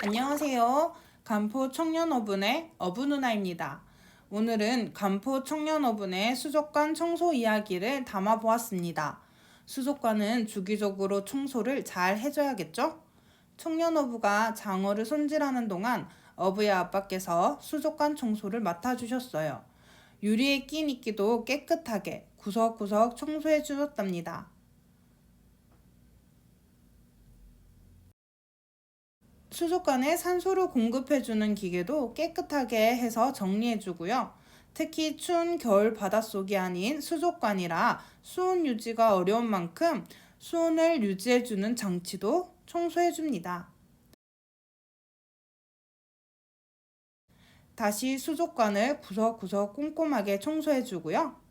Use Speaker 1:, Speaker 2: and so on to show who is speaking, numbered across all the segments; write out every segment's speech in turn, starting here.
Speaker 1: 안녕하세요. 간포 청년어분의 어부누나입니다. 오늘은 간포 청년어분의 수족관 청소 이야기를 담아보았습니다. 수족관은 주기적으로 청소를 잘 해줘야겠죠? 청년어부가 장어를 손질하는 동안 어부의 아빠께서 수족관 청소를 맡아주셨어요. 유리에 낀 이끼도 깨끗하게 구석구석 청소해 주셨답니다. 수족관에 산소를 공급해주는 기계도 깨끗하게 해서 정리해주고요. 특히 추운 겨울 바닷속이 아닌 수족관이라 수온 유지가 어려운 만큼 수온을 유지해주는 장치도 청소해줍니다. 다시 수족관을 구석구석 꼼꼼하게 청소해주고요.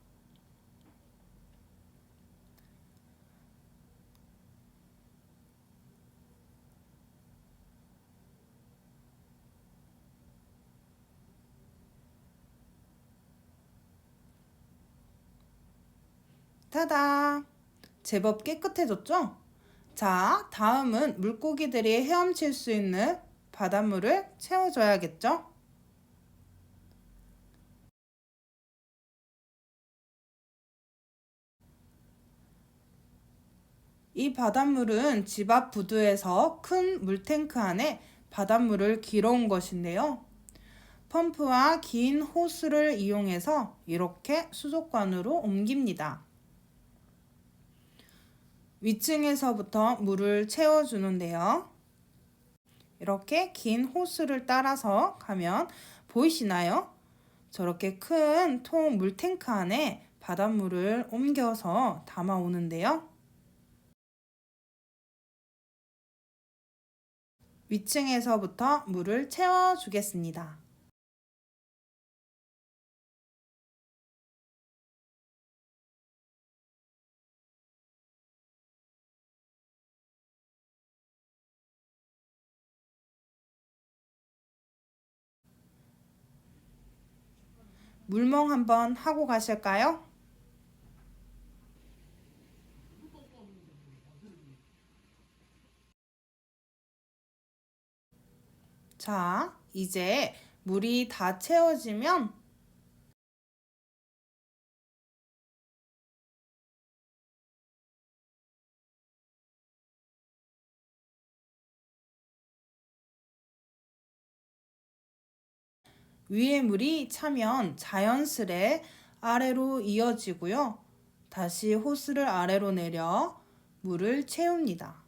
Speaker 1: 타다! 제법 깨끗해졌죠? 자, 다음은 물고기들이 헤엄칠 수 있는 바닷물을 채워줘야겠죠? 이 바닷물은 집 앞 부두에서 큰 물탱크 안에 바닷물을 길어온 것인데요. 펌프와 긴 호스를 이용해서 이렇게 수족관으로 옮깁니다. 위층에서부터 물을 채워주는데요. 이렇게 긴 호스를 따라서 가면 보이시나요? 저렇게 큰 통 물탱크 안에 바닷물을 옮겨서 담아오는데요. 위층에서부터 물을 채워주겠습니다. 물멍 한번 하고 가실까요? 자, 이제 물이 다 채워지면 위에 물이 차면 자연스레 아래로 이어지고요. 다시 호스를 아래로 내려 물을 채웁니다.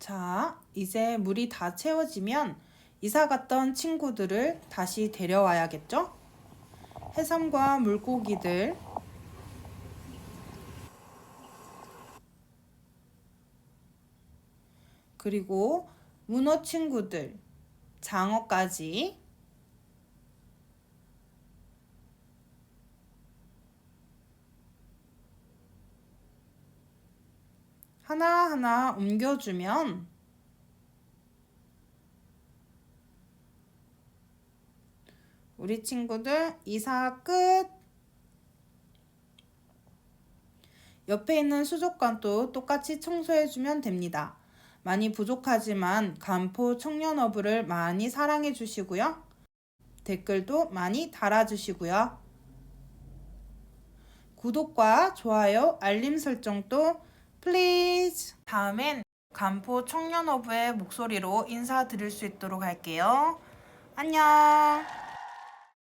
Speaker 1: 자, 이제 물이 다 채워지면 이사 갔던 친구들을 다시 데려와야겠죠? 해삼과 물고기들, 그리고 문어 친구들, 장어까지 하나하나 옮겨주면 우리 친구들 이사 끝! 옆에 있는 수족관도 똑같이 청소해주면 됩니다. 많이 부족하지만 간포 청년어부를 많이 사랑해 주시고요. 댓글도 많이 달아주시고요. 구독과 좋아요, 알림 설정도 플리즈. 다음엔 간포 청년어부의 목소리로 인사드릴 수 있도록 할게요. 안녕.